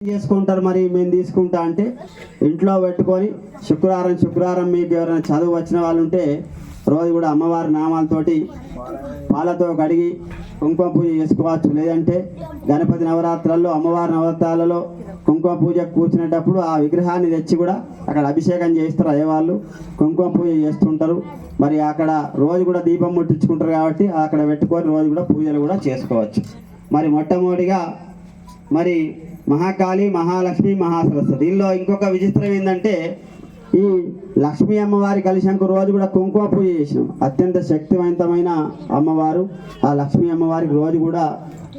చేసుకుంటారు మరి మేము తీసుకుంటా అంటే ఇంట్లో పెట్టుకొని శుక్రవారం శుక్రవారం మీకు ఎవరైనా చదువు వచ్చిన వాళ్ళు ఉంటే రోజు కూడా అమ్మవారి నామాలతోటి పాలతో కడిగి కుంకుమ పూజ చేసుకోవచ్చు. లేదంటే గణపతి నవరాత్రుల్లో అమ్మవారి నవరాత్రాలలో కుంకుమ పూజ కూర్చునేటప్పుడు ఆ విగ్రహాన్ని తెచ్చి కూడా అక్కడ అభిషేకం చేస్తారు అయ్యేవాళ్ళు కుంకుమ పూజ చేస్తుంటారు. మరి అక్కడ రోజు కూడా దీపం ముట్టించుకుంటారు కాబట్టి అక్కడ పెట్టుకొని రోజు కూడా పూజలు కూడా చేసుకోవచ్చు. మరి మొట్టమొదటిగా మరి మహాకాళి మహాలక్ష్మి మహాసరస్వతి దీనిలో ఇంకొక విచిత్రం ఏంటంటే ఈ లక్ష్మీ అమ్మవారి కలిశంకు రోజు కూడా కుంకుమ పూజ చేసినాం. అత్యంత శక్తివంతమైన అమ్మవారు. ఆ లక్ష్మీ అమ్మవారికి రోజు కూడా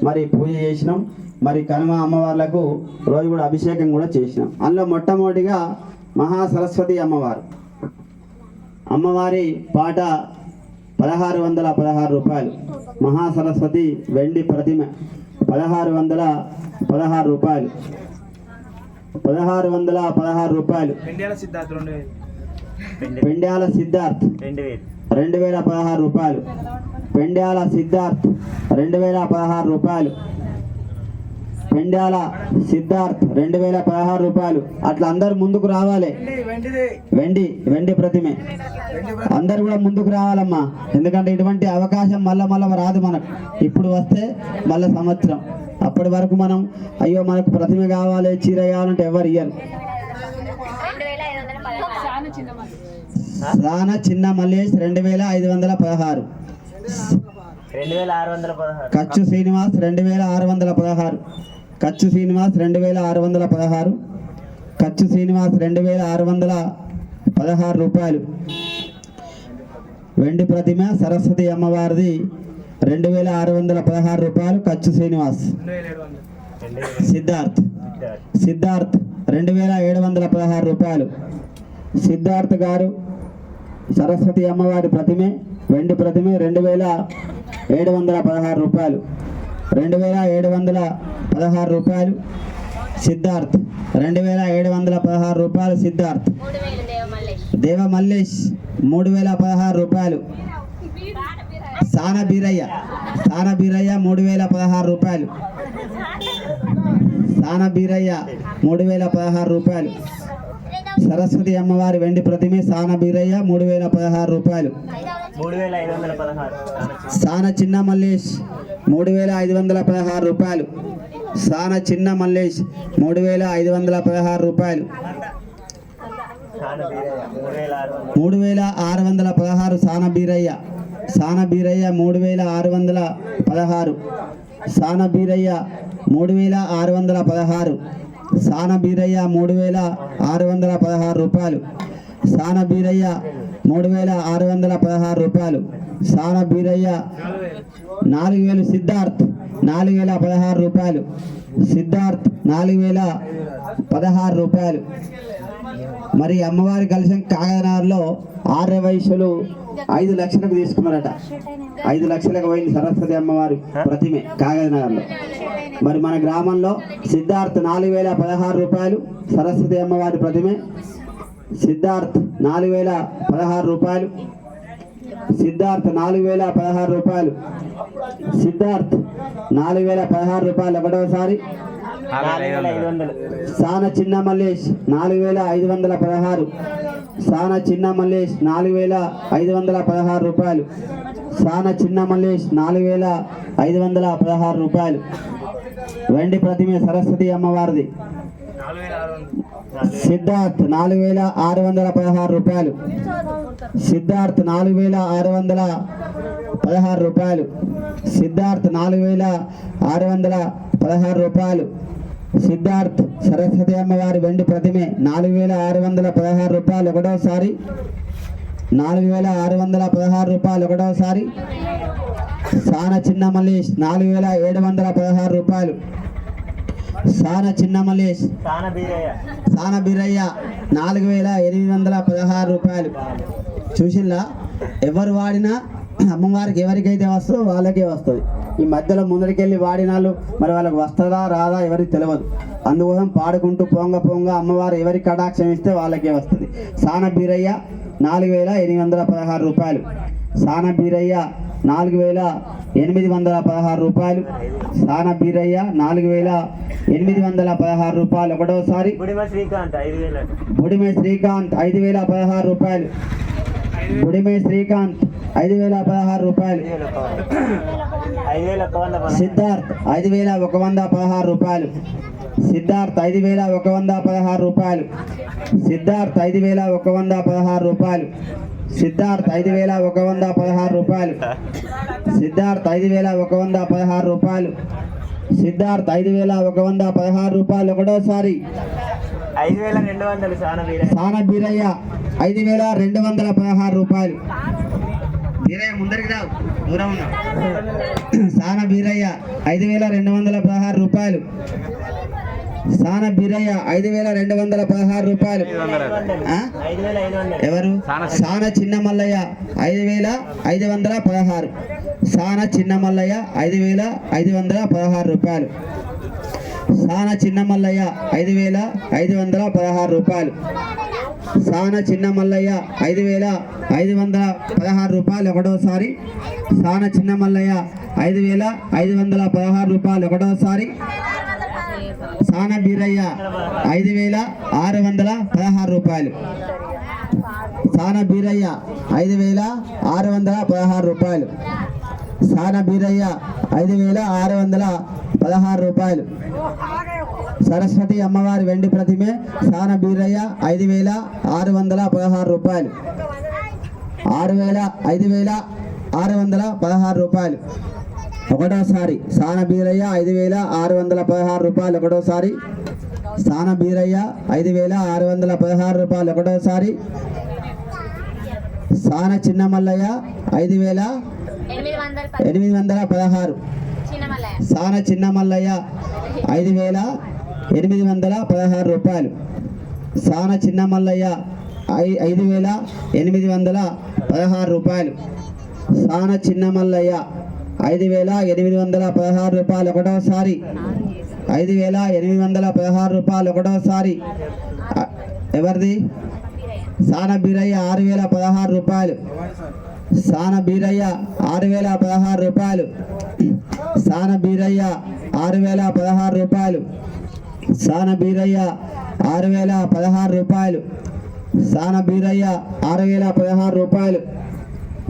మరి పూజ చేసినాం. మరి కనుమ అమ్మవార్లకు రోజు కూడా అభిషేకం కూడా చేసినాం. అందులో మొట్టమొదటిగా మహాసరస్వతి అమ్మవారు. అమ్మవారి పాట పదహారు వందల పదహారు రూపాయలు. మహాసరస్వతి వెండి ప్రతిమ. పదహారు వందల పదహారు రూపాయలు పదహారు వందల పదహారు రూపాయలు. పెండ్యాల సిద్ధార్థ రెండు వేలు. పదహారు రూపాయలు. పెండ్యాల సిద్ధార్థ్ రెండు వేల పదహారు రూపాయలు. పెండ్యాల సిద్ధార్థ్ రెండు వేల పదహారు రూపాయలు. అట్లా అందరు ముందుకు రావాలి. వెండి వెండి ప్రతిమే. అందరు కూడా ముందుకు రావాలమ్మా. ఎందుకంటే ఇటువంటి అవకాశం మళ్ళా మళ్ళా రాదు మనకు. ఇప్పుడు వస్తే మళ్ళీ సంవత్సరం. అప్పటి వరకు మనం అయ్యో మనకు ప్రతిమ కావాలి చీర కావాలంటే ఎవరు ఇయ్యరు. సాన చిన్న మల్లేష్ రెండు వేల ఐదు వందల పదహారు. వందల కచ్చు శ్రీనివాస్ రెండు వేల ఆరు వందల పదహారు. కచ్చు శ్రీనివాస్ రెండు వేల ఆరు వందల పదహారు. కచ్చు శ్రీనివాస్ రెండు వేల ఆరు వందల పదహారు రూపాయలు. వెండి ప్రతిమ సరస్వతి అమ్మవారిది రెండు వేల ఆరు వందల పదహారు రూపాయలు కచ్చు శ్రీనివాస్. సిద్ధార్థ్. సిద్ధార్థ్ రెండు వేల ఏడు వందల పదహారు రూపాయలు. సిద్ధార్థ్ గారు సరస్వతి అమ్మవారి ప్రతిమే వెండి ప్రతిమే రెండు వేల ఏడు వందల పదహారు రూపాయలు. రెండు వేల ఏడు వందల పదహారు రూపాయలు సిద్ధార్థ్. రెండు వేల ఏడు వందల పదహారు రూపాయలు సిద్ధార్థ్. దేవ మల్లేష్ మూడు వేల పదహారు రూపాయలు. సాన బీరయ్య సాన బీరయ్య మూడు వేల పదహారు రూపాయలు. సాన బీరయ్య మూడు వేల పదహారు రూపాయలు. సరస్వతి అమ్మవారి వెండి ప్రతిమే సాన బీరయ్య మూడు వేల పదహారు రూపాయలు. సాన చిన్న మల్లేష్ మూడు వేల ఐదు వందల పదహారు రూపాయలు. సాన చిన్న మల్లేష్ మూడు వేల ఐదు వందల పదహారు రూపాయలు. మూడు వేల ఆరు వందల పదహారు సాన బీరయ్య. సాన బీరయ్య మూడు వేల ఆరు వందల పదహారు. సాన బీరయ్య మూడు వేల ఆరు వందల పదహారు. సాన బీరయ్య మూడు వేల ఆరు వందల పదహారు రూపాయలు. సాన బీరయ్య మూడు వేల ఆరు వందల పదహారు రూపాయలు. సాన బీరయ్య నాలుగు వేలు సిద్ధార్థ్. నాలుగు వేల పదహారు రూపాయలు. సిద్ధార్థ్ నాలుగు వేల పదహారు రూపాయలు. మరి అమ్మవారి కలిసిన కాగనార్లో ఆర్య వయసులు ఐదు లక్షలకు తీసుకున్నారట. ఐదు లక్షలకు పోయింది సరస్వతి అమ్మవారి ప్రతిమే కాగనగర్లో మరి మన గ్రామంలో సిద్ధార్థ్ నాలుగు వేల పదహారు రూపాయలు సరస్వతి అమ్మవారి ప్రతిమే. సిద్ధార్థ్ నాలుగు వేల పదహారు రూపాయలు సిద్ధార్థ్ నాలుగు వేల పదహారు రూపాయలు సిద్ధార్థ్ నాలుగు వేల పదహారు రూపాయలు ఒకటోసారి సాన చిన్న మల్లేష్ నాలుగు వేల ఐదు వందల పదహారు. సాన చిన్న మల్లేష్ నాలుగు వేల ఐదు వందల పదహారు రూపాయలు. సాన చిన్న మల్లేష్ నాలుగు వేల ఐదు వందల పదహారు రూపాయలు. వెండి ప్రతిమ సరస్వతి అమ్మవారిది. సిద్ధార్థ్ నాలుగు వేల ఆరు వందల పదహారు రూపాయలు. సిద్ధార్థ్ నాలుగు వేల ఆరు వందల పదహారు రూపాయలు. సిద్ధార్థ్ నాలుగు వేల ఆరు వందల పదహారు రూపాయలు. సిద్ధార్థ్ సరస్వతి అమ్మవారి వెండి ప్రతిమే నాలుగు వేల ఆరు వందల పదహారు రూపాయలు ఒకటోసారి. నాలుగు వేల ఆరు వందల పదహారు రూపాయలు ఒకటోసారి. సాన చిన్న మల్లేష్ నాలుగు వేల ఏడు వందల పదహారు రూపాయలు. సాన చిన్న మల్లేష్ సాన బీరయ్య నాలుగు వేల ఎనిమిది వందల పదహారు రూపాయలు. చూసిల్లా? ఎవరు వాడినా అమ్మవారికి ఎవరికైతే వస్తుందో వాళ్ళకే వస్తుంది. ఈ మధ్యలో ముందరికెళ్ళి వాడినాళ్ళు మరి వాళ్ళకి వస్తుందా రాదా ఎవరికి తెలియదు అందుకోసం పాడుకుంటూ పొంగ పొంగ అమ్మవారు ఎవరికి కటాక్షం ఇస్తే వాళ్ళకే వస్తుంది. సాన బీరయ్య నాలుగు వేల ఎనిమిది వందల పదహారు రూపాయలు. సాన బీరయ్య నాలుగు వేల ఎనిమిది వందల పదహారు రూపాయలు. సాన బీరయ్య నాలుగు వేల ఎనిమిది వందల పదహారు రూపాయలు. ఒకటోసారి. బుడిమే శ్రీకాంత్ ఐదు వేల పదహారు రూపాయలు. బుడిమే శ్రీకాంత్. ఐదు వేల పదహారు రూపాయలు. సిద్ధార్థ్ ఐదు వేల ఒక వంద పదహారు రూపాయలు సిద్ధార్థ్ ఐదు వేల ఒక వంద పదహారు రూపాయలు సిద్ధార్థ్ ఐదు వేల ఒక వంద పదహారు రూపాయలు సిద్ధార్థ్ ఐదు వేల ఒక వంద పదహారు రూపాయలు సిద్ధార్థ్ ఐదు వేల ఒక వంద పదహారు రూపాయలు సిద్ధార్థ్ ఐదు వేల ఒక వంద పదహారు రూపాయలు ఒకటోసారి ఐదు వేల రెండు వందలు సాన బీరయ్య ఐదు వేల రెండు వందల పదహారు రూపాయలు వీరయ్య ముందరికి రావు. దూరం ఉన్నా సాన బీరయ్య ఐదు వేల రెండు వందల పదహారు రూపాయలు. సాన బీరయ్య ఐదు వేల రెండు వందల పదహారు రూపాయలు. ఎవరు? సాన చిన్న మల్లయ్య ఐదు వేల ఐదు వందల పదహారు. సాన చిన్న మల్లయ్య ఐదు వేల ఐదు వందల పదహారు రూపాయలు. సాన చిన్న మల్లయ్య ఐదు వేల ఐదు వందల పదహారు రూపాయలు. సాన చిన్న మల్లయ్య ఐదు వేల ఐదు వందల పదహారు రూపాయలు ఒకటోసారి. సాన చిన్న మల్లయ్య ఐదు వేల ఐదు వందల పదహారు రూపాయలు ఒకటోసారి. సాన బీరయ్య ఐదు వేల ఆరు వందల పదహారు రూపాయలు. సాన బీరయ్య ఐదు వేల ఆరు వందల పదహారు రూపాయలు. సాన బీరయ్య ఐదు వేల ఆరు వందల పదహారు రూపాయలు. సరస్వతి అమ్మవారి వెండి ప్రతిమే సాన బీరయ్య ఐదు వేల ఆరు వందల పదహారు రూపాయలు. ఆరు వేల ఐదు వేల ఆరు వందల పదహారు రూపాయలు. ఒకటోసారి సాన బీరయ్య ఐదు వేల ఆరు వందల పదహారు రూపాయలు ఒకటోసారి. సాన బీరయ్య ఐదు వేల ఆరు వందల పదహారు రూపాయలు ఒకటోసారి. సాన చిన్న మల్లయ్య ఐదు వేల ఎనిమిది వందల పదహారు. సాన చిన్న మల్లయ్య ఐదు వేల ఎనిమిది వందల పదహారు రూపాయలు. సాన చిన్న మల్లయ్య ఐ ఐదు వేల ఎనిమిది వందల పదహారు రూపాయలు. సాన చిన్న మల్లయ్య ఐదు వేల ఎనిమిది వందల పదహారు రూపాయలు ఒకటోసారి. ఐదు వేల ఎనిమిది వందల పదహారు రూపాయలు ఒకటోసారి. ఎవరిది? సాన బీరయ్య ఆరు వేల పదహారు రూపాయలు. సాన బీరయ్య ఆరు వేల పదహారు రూపాయలు. సాన బీరయ్య ఆరు వేల పదహారు రూపాయలు. సాన బీరయ్య ఆరు వేల పదహారు రూపాయలు. సాన బీరయ్య ఆరు వేల పదహారు రూపాయలు.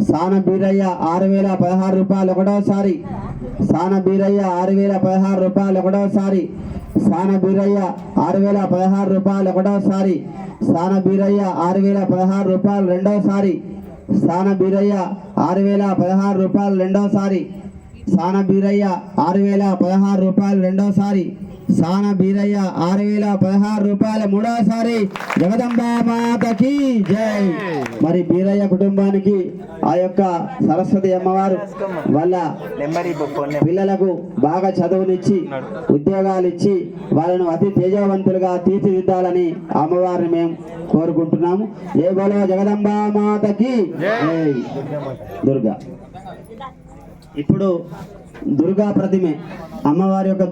సాన బీరయ్య ఆరు వేల పదహారు రూపాయలు ఒకటోసారి. సాన బీరయ్య ఆరు వేల పదహారు రూపాయలు ఒకటోసారి. సాన బీరయ్య ఆరు వేల పదహారు రూపాయలు ఒకటోసారి. సాన బీరయ్య ఆరు వేల పదహారు రూపాయలు రెండోసారి. సాన బీరయ్య ఆరు వేల పదహారు రూపాయలు రెండోసారి. సాన బీరయ్య ఆరు వేల పదహారు రూపాయలు రెండోసారి. సాన బీరయ్య ఆరు వేల పదహారు రూపాయలు మూడోసారి జగదంబ మాతకి జై. మరి బీరయ్య కుటుంబానికి ఆ యొక్క సరస్వతి అమ్మవారు వాళ్ళ పిల్లలకు బాగా చదువునిచ్చి ఉద్యోగాలు ఇచ్చి వాళ్ళను అతి తేజవంతులుగా తీర్చిదిద్దాలని అమ్మవారిని మేము కోరుకుంటున్నాము. ఏ బలో జగదంబా మాతకి జై. దుర్గా. ఇప్పుడు దుర్గా ప్రతిమే. అమ్మవారి యొక్క